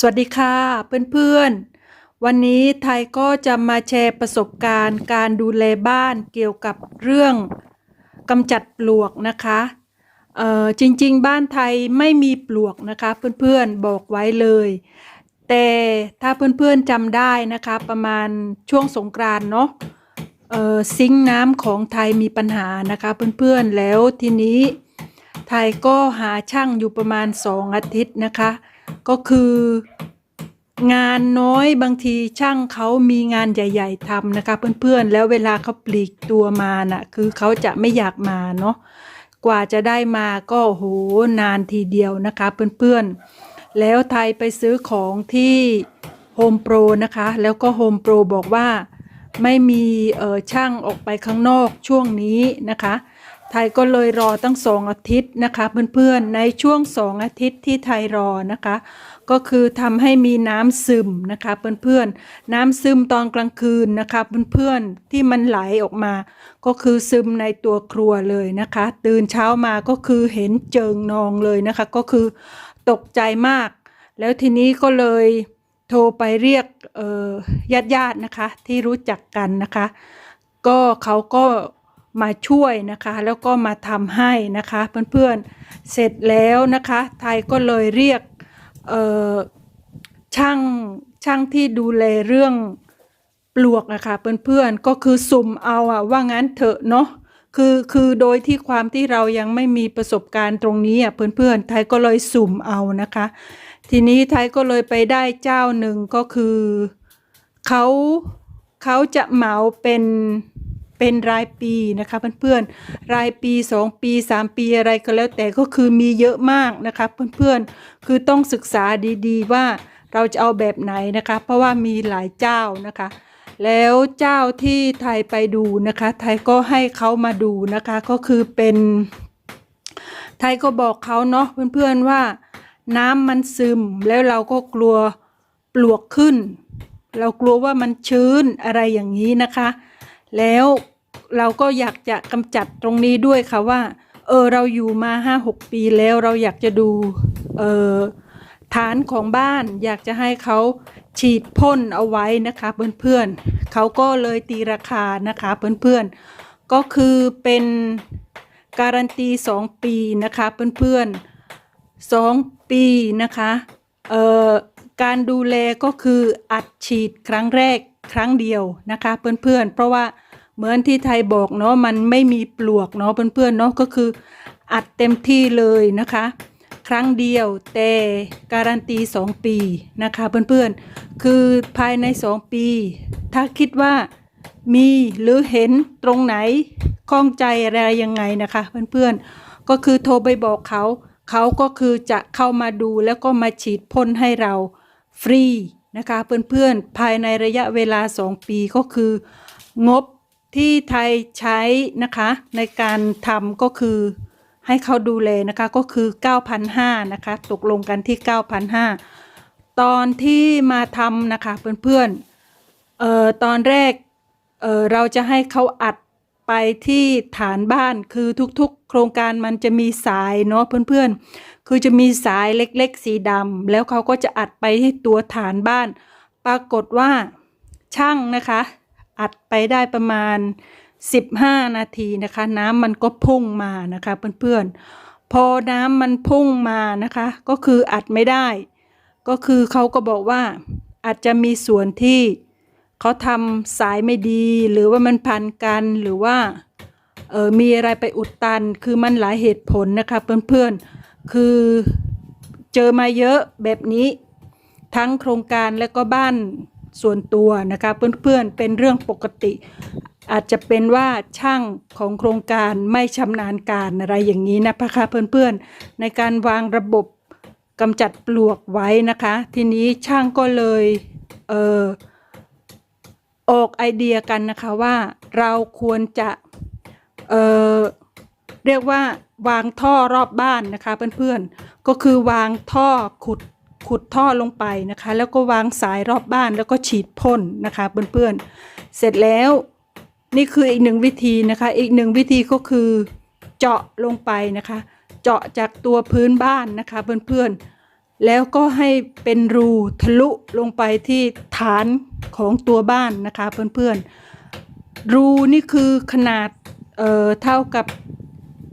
สวัสดีค่ะเพื่อนๆ วันนี้ไทยก็จะมาแชร์ประสบการณ์การดูแลบ้านเกี่ยวกับเรื่องกำจัดปลวกนะคะเอ่อจริงๆ บ้านไทยไม่มีปลวกนะคะเพื่อนๆบอกไว้เลย แต่ถ้าเพื่อนๆจำได้นะคะประมาณช่วงสงกรานต์เนาะเอ่อซิงน้ำของไทยมีปัญหานะคะเพื่อนๆแล้วทีนี้ไทยก็หาช่างอยู่ประมาณสองอาทิตย์นะคะ ก็คืองานน้อยบางทีช่างเขามีงานใหญ่ ๆทำนะคะ เพื่อนๆ แล้วเวลาเขาปลีกตัวมาน่ะคือเขาจะไม่อยากมาเนาะกว่าจะได้มาก็โหนานทีเดียวนะคะ เพื่อนๆ แล้วไทยไปซื้อของที่โฮมโปรนะคะ แล้วก็โฮมโปรบอกว่าไม่มีเออช่างออกไปข้างนอกช่วงนี้นะคะ ไทยก็เลยรอตั้งสองอาทิตย์นะคะเพื่อนๆในช่วงสองอาทิตย์ที่ไทยรอนะคะ ก็คือทำให้มีน้ำซึมนะคะเพื่อนๆน้ำซึมตอนกลางคืนนะคะเพื่อนๆที่มันไหลออกมา ก็คือซึมในตัวครัวเลยนะคะ ตื่นเช้ามาก็คือเห็นเจิงนองเลยนะคะ ก็คือตกใจมาก แล้วทีนี้ก็เลยโทรไปเรียกเอ่อญาติๆนะคะที่รู้จักกันนะคะ ก็เขาก็ มาช่วยนะคะ แล้วก็มาทำให้นะคะเพื่อนๆเสร็จแล้วนะคะ ไทยก็เลยเรียกช่างช่างที่ดูแลเรื่องปลวกนะคะเพื่อนๆก็คือสุ่มเอาอะว่างั้นเถอะเนาะคือคือโดยที่ความที่เรายังไม่มีประสบการณ์ตรงนี้อะเพื่อนๆไทยก็เลยสุ่มเอานะคะ ทีนี้ไทยก็เลยไปได้เจ้าหนึ่งก็คือเขาเขาจะเหมาเป็น เป็นรายปีนะคะเพื่อนๆรายปีสองปีสามปีอะไรก็แล้วแต่ก็คือมีเยอะมากนะคะเพื่อนๆคือต้องศึกษาดีๆว่าเราจะเอาแบบไหนนะคะ เพราะว่ามีหลายเจ้านะคะ แล้วเจ้าที่ไทยไปดูนะคะ ไทยก็ให้เขามาดูนะคะก็คือเป็น ไทยก็บอกเขาเนาะเพื่อนๆว่าน้ำมันซึมแล้วเราก็กลัวปลวกขึ้น เรากลัวว่ามันชื้นอะไรอย่างนี้นะคะ แล้วเราก็อยากจะกำจัดตรงนี้ด้วยค่ะว่า เออเราอยู่มาห้าหกปีแล้วเราอยากจะดูเออฐานของบ้านอยากจะให้เขาฉีดพ่นเอาไว้นะคะเพื่อนๆเขาก็เลยตีราคานะคะเพื่อนๆก็คือเป็นการันตีสองปีนะคะเพื่อนๆสองปีนะคะเอ่อการดูแลก็คืออัดฉีดครั้งแรกครั้งเดียวนะคะเพื่อนๆเพราะว่า เหมือนที่ไทยบอกเนาะมันไม่มีปลวกเนาะเพื่อนๆเนาะก็คืออัดเต็มที่เลยนะคะ ครั้งเดียวแต่การันตีสองปีนะคะเพื่อนๆ คือภายในสองปี ถ้าคิดว่ามีหรือเห็นตรงไหนข้องใจอะไรยังไงนะคะเพื่อนๆ ก็คือโทรไปบอกเขา เขาก็คือจะเข้ามาดูแล้วก็มาฉีดพ่นให้เราฟรีนะคะเพื่อนๆ ภายในระยะเวลา 2 ปีก็คืองบ ที่ไทยใช้นะคะในการทำก็คือให้เขาดูแลนะคะก็คือ 9,500นะคะตกลงกันที่ 9,500 ตอนที่มาทำนะคะเพื่อนๆเอ่อตอนแรกเอ่อเราจะให้เขาอัดไปที่ฐานบ้านคือทุกๆ โครงการมันจะมีสายเนาะเพื่อนๆ คือจะมีสายเล็กๆ สีดำแล้วเขาก็จะอัดไปที่ตัวฐานบ้าน ปรากฏว่าช่างนะคะ อัดไปได้ประมาณ 15 นาทีนะคะ น้ำมันก็พุ่งมานะคะเพื่อนๆ พอน้ำมันพุ่งมานะคะ ก็คืออัดไม่ได้ ก็คือเขาก็บอกว่าอาจจะมีส่วนที่เขาทำสายไม่ดี หรือว่ามันพันกันหรือว่าเออมีอะไรไปอุดตัน คือมันหลายเหตุผลนะคะเพื่อนๆ คือเจอมาเยอะแบบนี้ทั้งโครงการและก็บ้าน ส่วนตัวนะคะเพื่อนๆเป็นเรื่องปกติ อาจจะเป็นว่าช่างของโครงการไม่ชำนาญการอะไรอย่างนี้นะคะเพื่อนๆในการวางระบบกำจัดปลวกไว้นะคะ ทีนี้ช่างก็เลยเออออกไอเดียกันนะคะว่าเราควรจะเออเรียกว่าวางท่อรอบบ้านนะคะเพื่อนๆก็คือวางท่อขุด ขุดท่อลงไปนะคะ แล้วก็วางสายรอบบ้านแล้วก็ฉีดพ่นนะคะเพื่อนๆ เสร็จแล้วนี่คืออีกหนึ่งวิธีนะคะ อีกหนึ่งวิธีก็คือเจาะลงไปนะคะ เจาะจากตัวพื้นบ้านนะคะเพื่อนๆ แล้วก็ให้เป็นรูทะลุลงไปที่ฐานของตัวบ้านนะคะเพื่อนๆ รูนี่คือขนาดเอ่อเท่ากับ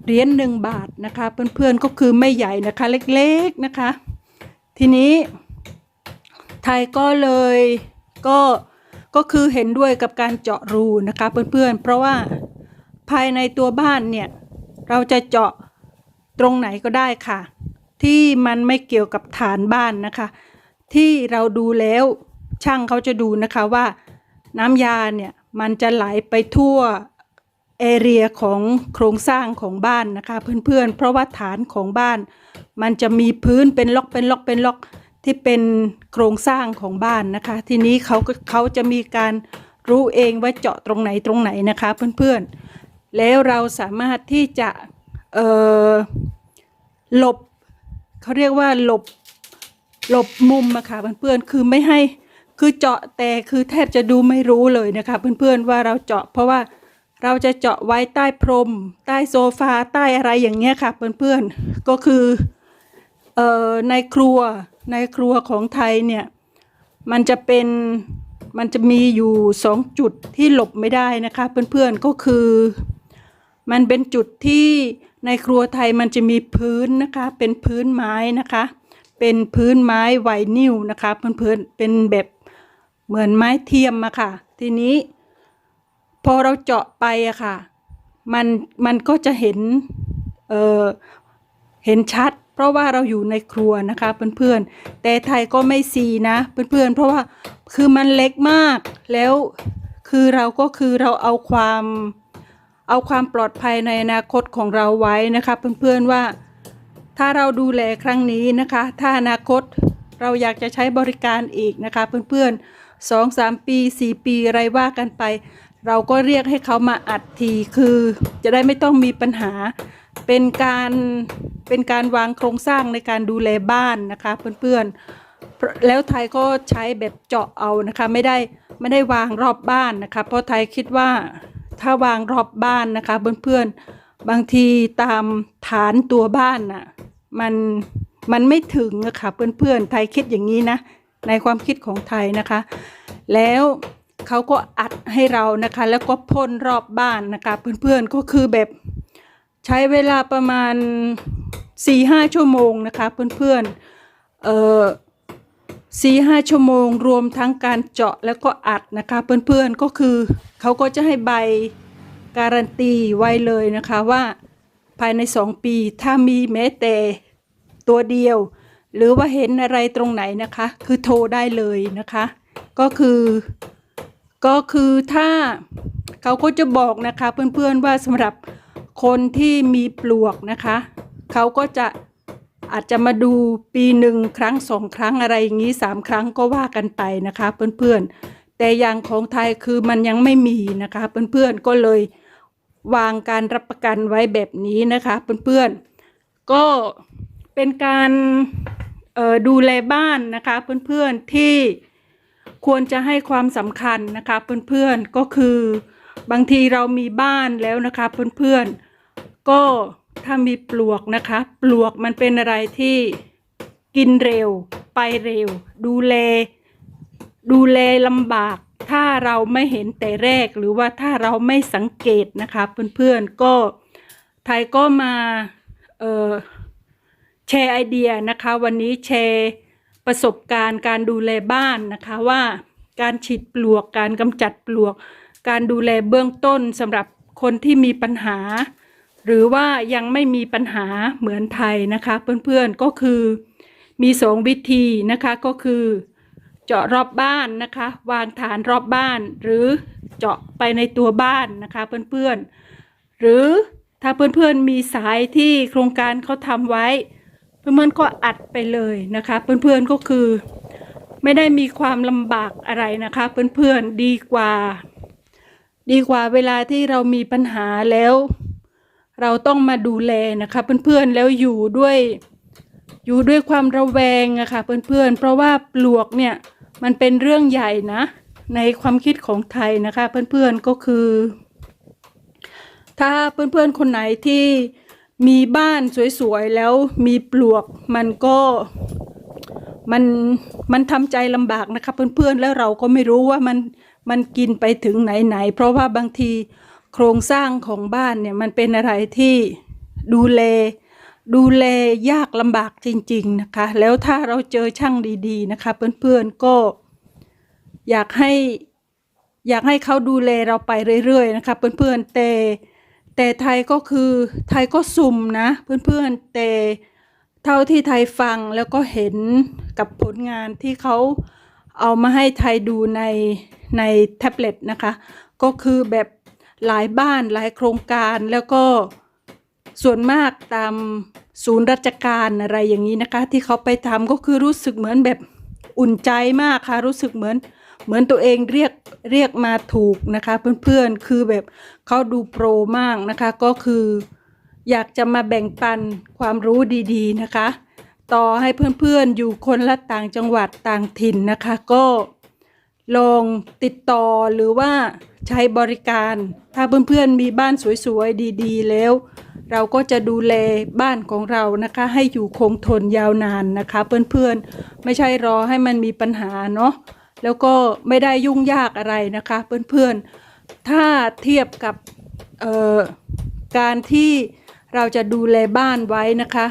เหรียญหนึ่งบาทนะคะเพื่อนๆก็คือไม่ใหญ่นะคะเล็กๆนะคะ ทีนี้ไทยก็เลยก็ก็คือเห็นด้วยกับการเจาะรูนะคะเพื่อนๆเพราะว่าภายในตัวบ้านเนี่ยเราจะเจาะตรงไหนก็ได้ค่ะ ที่มันไม่เกี่ยวกับฐานบ้านนะคะ ที่เราดูแล้วช่างเขาจะดูนะคะว่าน้ำยาเนี่ยมันจะไหลไปทั่ว เอเรียของโครงสร้างของบ้านนะคะ เพื่อนๆ เพราะว่าฐานของบ้าน มันจะมีพื้นเป็นล็อกเป็นล็อกเป็นล็อกที่เป็นโครงสร้างของบ้านนะคะ ทีนี้เขาก็เขาจะมีการรู้เองว่าเจาะตรงไหนตรงไหนนะคะ เพื่อนๆ แล้วเราสามารถที่จะเออหลบเขาเรียกว่าหลบหลบมุมอะค่ะเพื่อนๆคือไม่ให้คือเจาะแต่คือแทบจะดูไม่รู้เลยนะคะ เพื่อนๆว่าเราเจาะเพราะว่า เราจะเจาะไว้ใต้พรม ใต้โซฟาใต้อะไรอย่างเงี้ยค่ะ เพื่อนๆก็คือเอ่อในครัวในครัวของไทยเนี่ยมันจะเป็นมันจะมีอยู่สองจุดที่หลบไม่ได้นะคะเพื่อนๆก็คือ มันเป็นจุดที่ในครัวไทยมันจะมีพื้นนะคะเป็นพื้นไม้นะคะ เป็นพื้นไม้ไวนิลนะคะเพื่อนๆเป็นแบบเหมือนไม้เทียมอะค่ะ ทีนี้ พอเราเจาะไปอะค่ะ มันมันก็จะเห็นเออเห็นชัด เพราะว่าเราอยู่ในครัวนะคะเพื่อนๆ แต่ไทยก็ไม่ซีนะเพื่อนๆ เพราะว่าคือมันเล็กมากแล้วคือเราก็คือเราเอาความเอาความปลอดภัยในอนาคตของเราไว้นะคะเพื่อนๆว่าถ้าเราดูแลครั้งนี้นะคะ ถ้าอนาคตเราอยากจะใช้บริการอีกนะคะเพื่อนๆสองสามปีสี่ปีอะไรว่ากันไป เราก็เรียกให้เขามาอัดทีคือจะได้ไม่ต้องมีปัญหา เป็นการเป็นการวางโครงสร้างในการดูแลบ้านนะคะเพื่อนๆ แล้วไทยก็ใช้แบบเจาะเอานะคะไม่ได้ไม่ได้วางรอบบ้านนะคะเพราะไทยคิดว่าถ้าวางรอบบ้านนะคะเพื่อนๆบางทีตามฐานตัวบ้านน่ะมันมันไม่ถึงอะคะเพื่อนๆไทยคิดอย่างนี้นะในความคิดของไทยนะคะ แล้ว เขาก็อัดให้เรานะคะ แล้วก็พ่นรอบบ้านนะคะ เพื่อนๆก็คือแบบใช้เวลาประมาณ4ี่ห้าชั่วโมงนะคะ เพื่อนๆเอ่อสี่ห้าชั่วโมงรวมทั้งการเจาะแล้วก็อัดนะคะ เพื่อนๆก็คือเขาก็จะให้ใบการันตีไว้เลยนะคะว่าภายในสองปีถ้ามีแม้แต่ตัวเดียว หรือว่าเห็นอะไรตรงไหนนะคะ คือโทรได้เลยนะคะ ก็คือ ก็คือถ้าเขาก็จะบอกนะคะเพื่อนๆว่าสำหรับคนที่มีปลวกนะคะ เขาก็จะอาจจะมาดูปีหนึ่งครั้งสองครั้งอะไรอย่างนี้สามครั้งก็ว่ากันไปนะคะเพื่อนๆ แต่อย่างของไทยคือมันยังไม่มีนะคะเพื่อนๆก็เลยวางการรับประกันไว้แบบนี้นะคะเพื่อนๆ ก็เป็นการออดูแลบ้านนะคะเพื่อนๆที่ ควรจะให้ความสำคัญนะคะเพื่อนๆก็คือบางทีเรามีบ้านแล้วนะคะเพื่อนๆก็ถ้ามีปลวกนะคะ ปลวกมันเป็นอะไรที่กินเร็ว ไปเร็ว ดูแล ดูแลลำบาก ถ้าเราไม่เห็นแต่แรกหรือว่าถ้าเราไม่สังเกตนะคะเพื่อนๆก็ไทยก็มาเแชร์ไอเดียนะคะ วันนี้แชร์ ประสบการณ์การดูแลบ้านนะคะว่าการฉีดปลวกการกำจัดปลวก การดูแลเบื้องต้นสำหรับคนที่มีปัญหา หรือว่ายังไม่มีปัญหาเหมือนไทยนะคะเพื่อนๆก็คือมีสองวิธีนะคะก็คือเจาะรอบบ้านนะคะ วางฐานรอบบ้าน หรือเจาะไปในตัวบ้านนะคะเพื่อนๆหรือถ้าเพื่อนๆมีสายที่โครงการเขาทำไว้ เพื่อนๆก็อัดไปเลยนะคะ เพื่อนๆก็คือ ไม่ได้มีความลำบากอะไรนะคะ เพื่อนๆดีกว่า ดีกว่าเวลาที่เรามีปัญหาแล้ว เราต้องมาดูแลนะคะ เพื่อนๆแล้วอยู่ด้วยอยู่ด้วยความระแวงอะค่ะเพื่อนๆ เพราะว่าปลวกเนี่ยมันเป็นเรื่องใหญ่นะ ในความคิดของไทยนะคะ เพื่อนๆก็คือ ถ้าเพื่อนๆคนไหนที่ มีบ้านสวยๆแล้วมีปลวกมันก็มันมันทำใจลำบากนะคะเพื่อนๆแล้วเราก็ไม่รู้ว่ามันมันกินไปถึงไหนๆเพราะว่าบางทีโครงสร้างของบ้านเนี่ยมันเป็นอะไรที่ดูแล ดูแลยากลำบากจริง ๆนะคะ แล้วถ้าเราเจอช่างดีๆนะคะ เพื่อนๆก็อยากให้อยากให้เขาดูแลเราไปเรื่อยๆนะคะ เพื่อนๆแต่ แต่ไทยก็คือไทยก็สุ่มนะเพื่อนๆแต่เท่าที่ไทยฟังแล้วก็เห็นกับผลงานที่เขาเอามาให้ไทยดูในในแท็บเล็ตนะคะ ก็คือแบบหลายบ้านหลายโครงการแล้วก็ส่วนมากตามศูนย์ราชการอะไรอย่างนี้นะคะ ที่เขาไปทำก็คือรู้สึกเหมือนแบบอุ่นใจมากค่ะ รู้สึกเหมือน เหมือนตัวเองเรียกเรียกมาถูกนะคะ เพื่อนๆคือแบบเขาดูโปรมากนะคะ ก็คืออยากจะมาแบ่งปันความรู้ดีๆนะคะ ต่อให้เพื่อนๆอยู่คนละต่างจังหวัดต่างถิ่นนะคะ ก็ลองติดต่อหรือว่าใช้บริการ ถ้าเพื่อนๆมีบ้านสวยๆดีๆ แล้ว เราก็จะดูแลบ้านของเรานะคะ ให้อยู่คงทนยาวนานนะคะ เพื่อนๆไม่ใช่รอให้มันมีปัญหาเนาะ แล้วก็ไม่ได้ยุ่งยากอะไรนะคะเพื่อนๆ ถ้าเทียบกับเอ่อการที่เราจะดูแลบ้านไว้นะคะ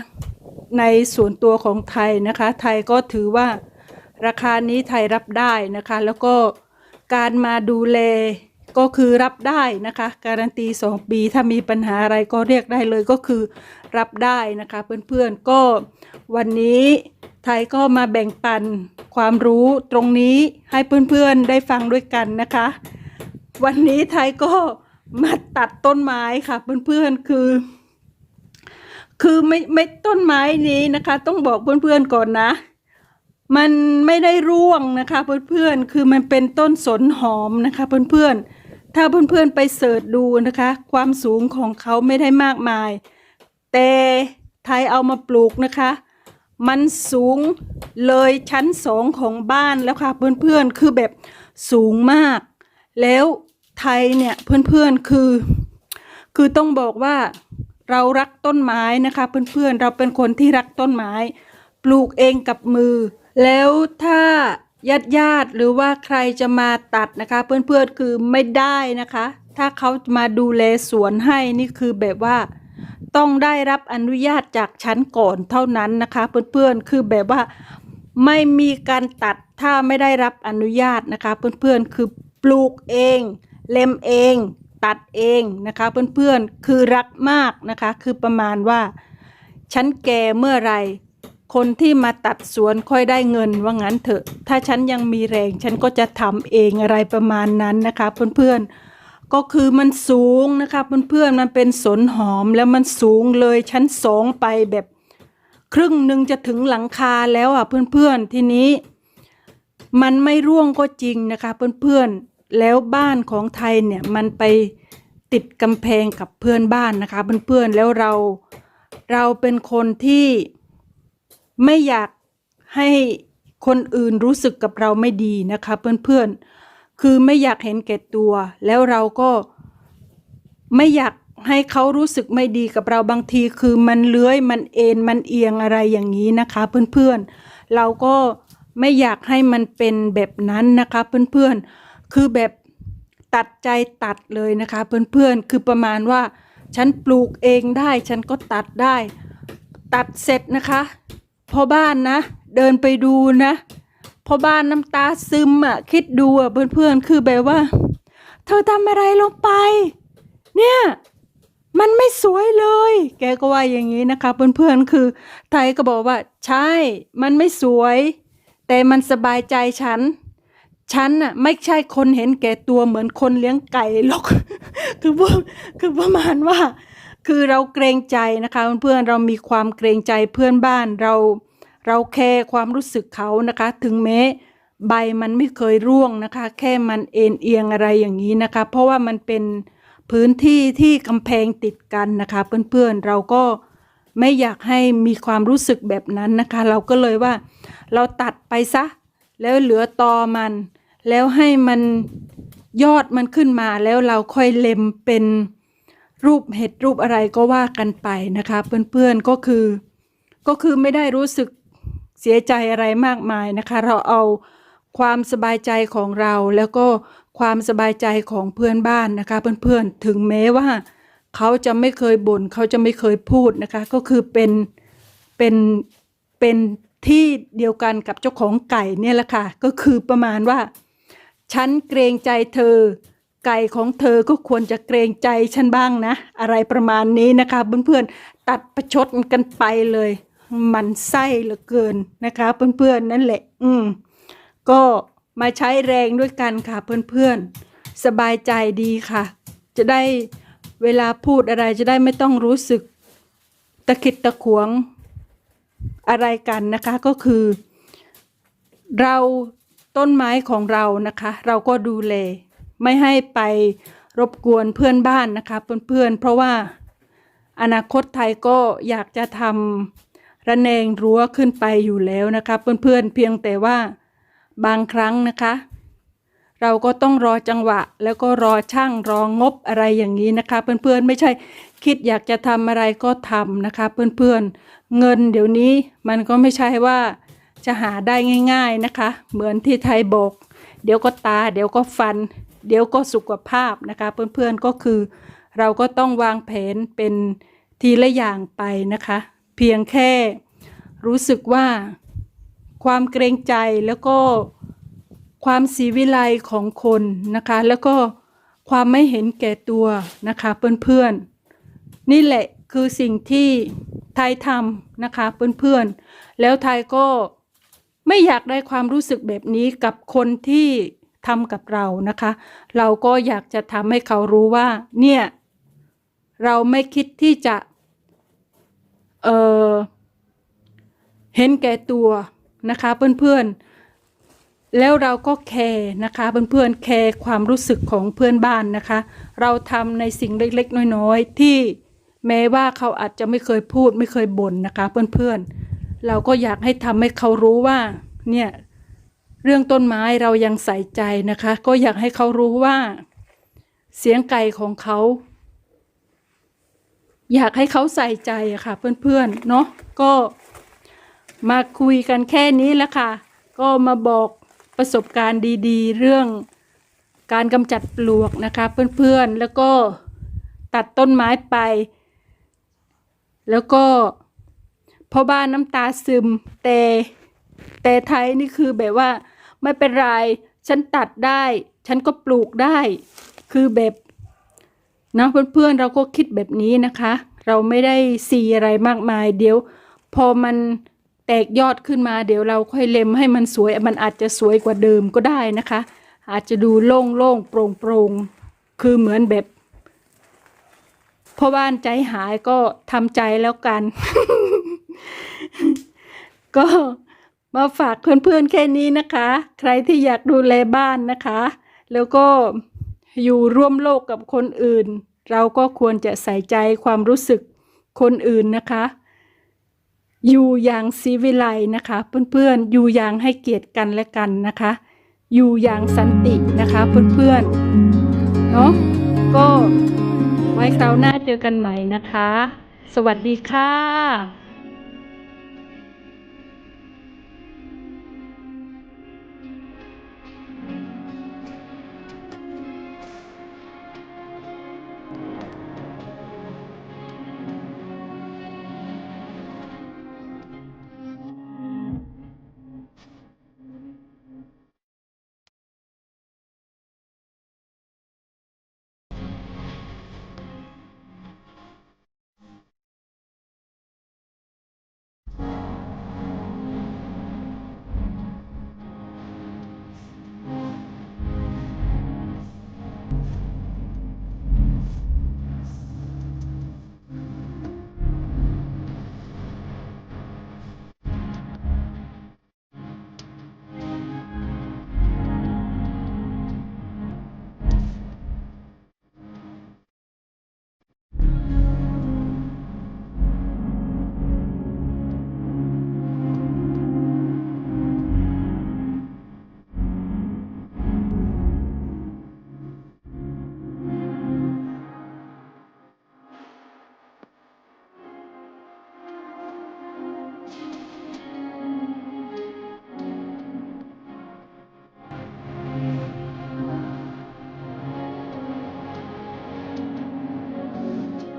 ในส่วนตัวของไทยนะคะ ไทยก็ถือว่าราคานี้ไทยรับได้นะคะ แล้วก็การมาดูแล ก็คือรับได้นะคะ การันตี 2 ปี ถ้ามีปัญหาอะไรก็เรียกได้เลยก็คือรับได้นะคะ เพื่อนๆก็วันนี้ไทยก็มาแบ่งปันความรู้ตรงนี้ให้เพื่อนๆได้ฟังด้วยกันนะคะ วันนี้ไทยก็มาตัดต้นไม้ค่ะเพื่อนๆคือ คือไม่ไม่ต้นไม้นี้นะคะ ต้องบอกเพื่อนๆก่อนนะ มันไม่ได้ร่วงนะคะ เพื่อนๆคือมันเป็นต้นสนหอมนะคะ เพื่อนๆ ถ้าเพื่อนๆไปเสิร์ชดูนะคะ ความสูงของเขาไม่ได้มากมาย แต่ไทยเอามาปลูกนะคะ มันสูงเลยชั้นสองของบ้านแล้วค่ะเพื่อนๆคือแบบสูงมาก แล้วไทยเนี่ยเพื่อนๆคือ คือต้องบอกว่าเรารักต้นไม้นะคะเพื่อนๆเราเป็นคนที่รักต้นไม้ ปลูกเองกับมือ แล้วถ้า ญาติญาติๆหรือว่าใครจะมาตัดนะคะ เพื่อนๆคือไม่ได้นะคะ ถ้าเขามาดูแลสวนให้นี่คือแบบว่า ต้องได้รับอนุญาตจากฉันก่อนเท่านั้นนะคะ เพื่อนๆคือแบบว่าไม่มีการตัดถ้าไม่ได้รับอนุญาตนะคะ เพื่อนๆคือปลูกเอง เล็มเอง ตัดเองนะคะ เพื่อนๆคือรักมากนะคะ คือประมาณว่า ฉันแก่เมื่อไร คนที่มาตัดสวนค่อยได้เงินว่างั้นเถอะ ถ้าฉันยังมีแรง ฉันก็จะทำเองอะไรประมาณนั้นนะคะเพื่อนๆ ก็คือมันสูงนะคะเพื่อนๆ มันเป็นสนหอมแล้วมันสูงเลยชั้นสองไปแบบครึ่งหนึ่งจะถึงหลังคาแล้วอะเพื่อนๆ ทีนี้ มันไม่ร่วงก็จริงนะคะเพื่อนๆ แล้วบ้านของไทยเนี่ยมันไปติดกำแพงกับเพื่อนบ้านนะคะเพื่อนๆ แล้วเราเราเป็นคนที่ ไม่อยากให้คนอื่นรู้สึกกับเราไม่ดีนะคะเพื่อนๆ คือไม่อยากเห็นแก่ตัว แล้วเราก็ไม่อยากให้เขารู้สึกไม่ดีกับเราบางที คือมันเลื้อยมันเอ็นมันเอียงอะไรอย่างนี้นะคะเพื่อนๆ เราก็ไม่อยากให้มันเป็นแบบนั้นนะคะเพื่อนๆ คือแบบตัดใจตัดเลยนะคะเพื่อนๆ คือประมาณว่า ฉันปลูกเองได้ ฉันก็ตัดได้ ตัดเสร็จนะคะ พอบ้านนะ เดินไปดูนะพอบ้านน้ำตาซึมอะคิดดูอะเพื่อนๆคือแบบว่า เธอทำอะไรลงไป เนี่ยมันไม่สวยเลย แกก็ว่าอย่างนี้นะคะ เพื่อนๆคือ ไทยก็บอกว่า ใช่ มันไม่สวย แต่มันสบายใจฉัน ฉันน่ะไม่ใช่คนเห็นแก่ตัวเหมือนคนเลี้ยงไก่หรอก คือพวกคือประมาณว่า คือเราเกรงใจนะคะเพื่อนๆเรามีความเกรงใจเพื่อนบ้านเราเราแคร์ความรู้สึกเขานะคะ ถึงแม้ใบมันไม่เคยร่วงนะคะ แค่มันเอ็นเอียงอะไรอย่างนี้นะคะ เพราะว่ามันเป็นพื้นที่ที่กำแพงติดกันนะคะ เพื่อนๆเราก็ไม่อยากให้มีความรู้สึกแบบนั้นนะคะ เราก็เลยว่าเราตัดไปซะ แล้วเหลือตอมัน แล้วให้มันยอดมันขึ้นมาแล้วเราค่อยเล็มเป็น รูปเห็ดรูปอะไรก็ว่ากันไปนะคะ เพื่อนๆก็คือ ก็คือไม่ได้รู้สึกเสียใจอะไรมากมายนะคะ เราเอาความสบายใจของเราแล้วก็ความสบายใจของเพื่อนบ้านนะคะ เพื่อนๆถึงแม้ว่า เขาจะไม่เคยบ่นเขาจะไม่เคยพูดนะคะ ก็คือเป็นเป็นเป็นที่เดียวกันกับเจ้าของไก่เนี่ยแหละค่ะก็คือประมาณว่า ฉันเกรงใจเธอ ไก่ของเธอก็ควรจะเกรงใจฉันบ้างนะ อะไรประมาณนี้นะคะเพื่อนๆตัดประชดกันไปเลย มันไส้เหลือเกินนะคะเพื่อนๆนั่นแหละ อืมก็มาใช้แรงด้วยกันค่ะเพื่อนๆ สบายใจดีค่ะ จะได้เวลาพูดอะไรจะได้ไม่ต้องรู้สึกตะขิดตะขวงอะไรกันนะคะก็คือ เราต้นไม้ของเรานะคะ เราก็ดูแล ไม่ให้ไปรบกวนเพื่อนบ้านนะคะเพื่อนๆ เพราะว่าอนาคตไทยก็อยากจะทำระแนงรั้วขึ้นไปอยู่แล้วนะคะเพื่อนๆเพียงแต่ว่าบางครั้งนะคะ เราก็ต้องรอจังหวะ แล้วก็รอช่างรองบอะไรอย่างนี้นะคะ เพื่อนๆไม่ใช่คิดอยากจะทำอะไรก็ทำนะคะ เพื่อนๆเงินเดี๋ยวนี้มันก็ไม่ใช่ว่าจะหาได้ง่าย ๆนะคะ เหมือนที่ไทยบอก เดี๋ยวก็ตา เดี๋ยวก็ฟัน เดี๋ยวก็สุขภาพนะคะ เพื่อนๆก็คือ เราก็ต้องวางแผนเป็นทีละอย่างไปนะคะ เพียงแค่รู้สึกว่าความเกรงใจแล้วก็ความสีวิไลของคนนะคะ แล้วก็ความไม่เห็นแก่ตัวนะคะ เพื่อนๆ นี่แหละคือสิ่งที่ไทยทำนะคะ เพื่อนๆ แล้วไทยก็ไม่อยากได้ความรู้สึกแบบนี้กับคนที่ ทำกับเรานะคะ เราก็อยากจะทำให้เขารู้ว่า เนี่ย เราไม่คิดที่จะ เออเห็นแก่ตัวนะคะ เพื่อนๆ แล้วเราก็แคร์นะคะเพื่อนๆแคร์ความรู้สึกของเพื่อนบ้านนะคะ เราทำในสิ่งเล็กๆ น้อยๆ ที่แม้ว่าเขาอาจจะไม่เคยพูดไม่เคยบ่นนะคะ เพื่อนๆ เราก็อยากให้ทำให้เขารู้ว่า เนี่ย เรื่องต้นไม้เรายังใส่ใจนะคะ ก็อยากให้เขารู้ว่า เสียงไก่ของเขา อยากให้เขาใส่ใจอะค่ะ เพื่อนๆเนาะก็มาคุยกันแค่นี้แล้วค่ะ ก็มาบอกประสบการณ์ดีๆ เรื่องการกำจัดปลวกนะคะ เพื่อนๆแล้วก็ตัดต้นไม้ไป แล้วก็พ่อบ้านน้ำตาซึมแต่แต่ไทยนี่คือแบบว่า ไม่เป็นไร ฉันตัดได้ ฉันก็ปลูกได้ คือแบบนะเพื่อนๆเราก็คิดแบบนี้นะคะ เราไม่ได้ซีอะไรมากมาย เดี๋ยว พอมันแตกยอดขึ้นมา เดี๋ยวเราค่อยเล็มให้มันสวย มันอาจจะสวยกว่าเดิมก็ได้นะคะ อาจจะดูโล่งๆโปร่งๆคือเหมือนแบบพ่อบ้านใจหายก็ทำใจแล้วกัน ก็ มาฝากเพื่อนๆแค่นี้นะคะ ใครที่อยากดูแลบ้านนะคะ แล้วก็อยู่ร่วมโลกกับคนอื่น เราก็ควรจะใส่ใจความรู้สึกคนอื่นนะคะ อยู่อย่างซีวิไลนะคะ เพื่อนๆ อยู่อย่างให้เกียรติกันและกันนะคะ อยู่อย่างสันตินะคะเพื่อนๆ เนาะก็ไว้คราวหน้าเจอกันใหม่นะคะ สวัสดีค่ะ